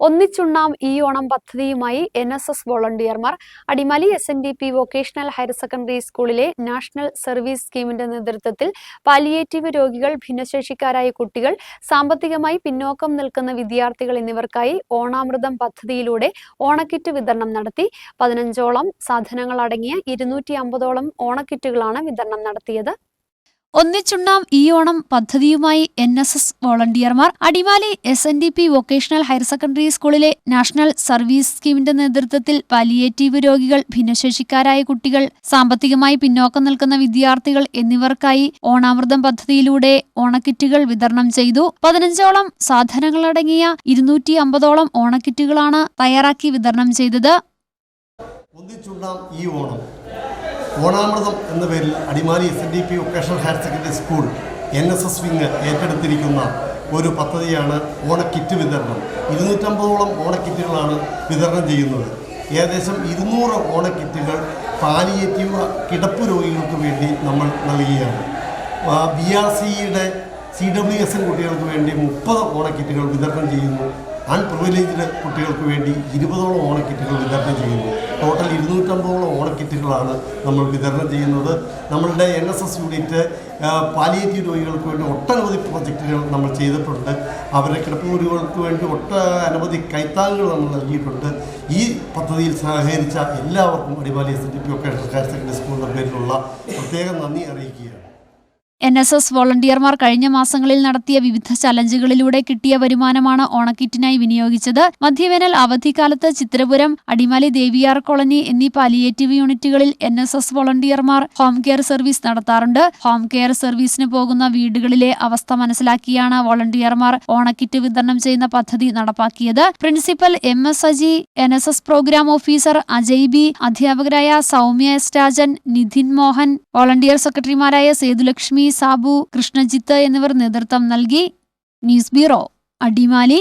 ഒന്നിച്ചുണ്ണാം ഈ ഓണം പദ്ധതിയുമായി N S S വോളണ്ടിയർമാർ Adimali S N D P vocational higher secondary സ്കൂളിലെ national service സ്കീമിന്റെ നേതൃത്വത്തിൽ പാലിയേറ്റീവ് രോഗികൾ ഭിന്നശേഷിക്കാരായ കുട്ടികൾ സാമ്പത്തികമായി പിന്നോക്കം നിൽക്കുന്ന വിദ്യാർത്ഥികൾ എന്നിവർക്കായി ഓണാമൃതം പദ്ധതിയിലൂടെ ഓണക്കിറ്റ് വിതരണം നടത്തി. പതിനഞ്ചോളം സാധനങ്ങൾ അടങ്ങിയ ഇരുന്നൂറ്റി അമ്പതോളം ഓണക്കിറ്റുകളാണ് വിതരണം നടത്തിയത്. ഒന്നിച്ചുണ്ണാം ഈ ഓണം പദ്ധതിയുമായി N S S വോളണ്ടിയർമാർ. Adimali S N D P vocational higher secondary സ്കൂളിലെ നാഷണൽ സർവീസ് സ്കീമിന്റെ നേതൃത്വത്തിൽ പാലിയേറ്റീവ് രോഗികൾ ഭിന്നശേഷിക്കാരായ കുട്ടികൾ സാമ്പത്തികമായി പിന്നോക്കം നിൽക്കുന്ന വിദ്യാർത്ഥികൾ എന്നിവർക്കായി ഓണാമൃതം പദ്ധതിയിലൂടെ ഓണക്കിറ്റുകൾ വിതരണം ചെയ്തു. പതിനഞ്ചോളം സാധനങ്ങളടങ്ങിയ ഇരുന്നൂറ്റി അമ്പതോളം ഓണക്കിറ്റുകളാണ് തയ്യാറാക്കി വിതരണം ചെയ്തത്. ഈ ഓണം. ഓണാമൃതം എന്ന പേരിൽ Adimali S N D P vocational higher secondary school N S S wing ഏറ്റെടുത്തിരിക്കുന്ന ഒരു പദ്ധതിയാണ് ഓണക്കിറ്റ് വിതരണം. ഇരുന്നൂറ്റമ്പതോളം ഓണക്കിറ്റുകളാണ് വിതരണം ചെയ്യുന്നത്. ഏകദേശം ഇരുന്നൂറ് ഓണക്കിറ്റുകൾ പാലിയേറ്റീവ് കിടപ്പ് രോഗികൾക്ക് വേണ്ടി നമ്മൾ നൽകുകയാണ്. ബി ആർ സിയുടെ സി ഡബ്ല്യു എസ് എൻ കുട്ടികൾക്ക് വേണ്ടി മുപ്പത് ഓണക്കിറ്റുകൾ വിതരണം ചെയ്യുന്നു. അൺപ്രിവിലേജ്ഡ് കുട്ടികൾക്ക് വേണ്ടി ഇരുപതോളം ഓണക്കിറ്റുകൾ വിതരണം ചെയ്യുന്നു. ടോട്ടൽ ഇരുന്നൂറ്റമ്പതോളം ഓണക്കിറ്റുകളാണ് നമ്മൾ വിതരണം ചെയ്യുന്നത്. നമ്മളുടെ N S S unit palliative രോഗികൾക്ക് വേണ്ടി ഒട്ടനവധി പ്രൊജക്റ്റുകൾ നമ്മൾ ചെയ്തിട്ടുണ്ട്. അവരെ കിടപ്പ് മുറികൾക്ക് വേണ്ടി ഒട്ട അനവധി കൈത്താങ്ങുകൾ നമ്മൾ നൽകിയിട്ടുണ്ട്. ഈ പദ്ധതിയിൽ സഹകരിച്ച എല്ലാവർക്കും അടിമാലി എസ് ഡി പി ഒക്കെ ഹയർ സെക്കൻഡറി സ്കൂളിന്റെ പേരിലുള്ള പ്രത്യേകം നന്ദി അറിയിക്കുകയാണ്. എൻ എസ് എസ് വോളണ്ടിയർമാർ കഴിഞ്ഞ മാസങ്ങളിൽ നടത്തിയ വിവിധ ചലഞ്ചുകളിലൂടെ കിട്ടിയ വരുമാനമാണ് ഓണക്കിറ്റിനായി വിനിയോഗിച്ചത്. മധ്യവേനൽ അവധിക്കാലത്ത് ചിത്രപുരം അടിമാലി ദേവിയാർ കോളനി എന്നീ പാലിയേറ്റീവ് യൂണിറ്റുകളിൽ എൻ എസ് എസ് വോളണ്ടിയർമാർ ഹോം കെയർ സർവീസ് നടത്താറുണ്ട്. ഹോം കെയർ സർവീസിന് പോകുന്ന വീടുകളിലെ അവസ്ഥ മനസ്സിലാക്കിയാണ് വോളണ്ടിയർമാർ ഓണക്കിറ്റ് വിതരണം ചെയ്യുന്ന പദ്ധതി നടപ്പാക്കിയത്. Principal M S Aji N S S program officer Ajay B അധ്യാപകരായ സൗമ്യ എസ് രാജൻ നിധിൻ മോഹൻ വോളണ്ടിയർ സെക്രട്ടറിമാരായ സേതുലക്ഷ്മി സാബു കൃഷ്ണജിത്ത് എന്നിവർ നേതൃത്വം നൽകി ന്യൂസ് ബ്യൂറോ അടിമാലി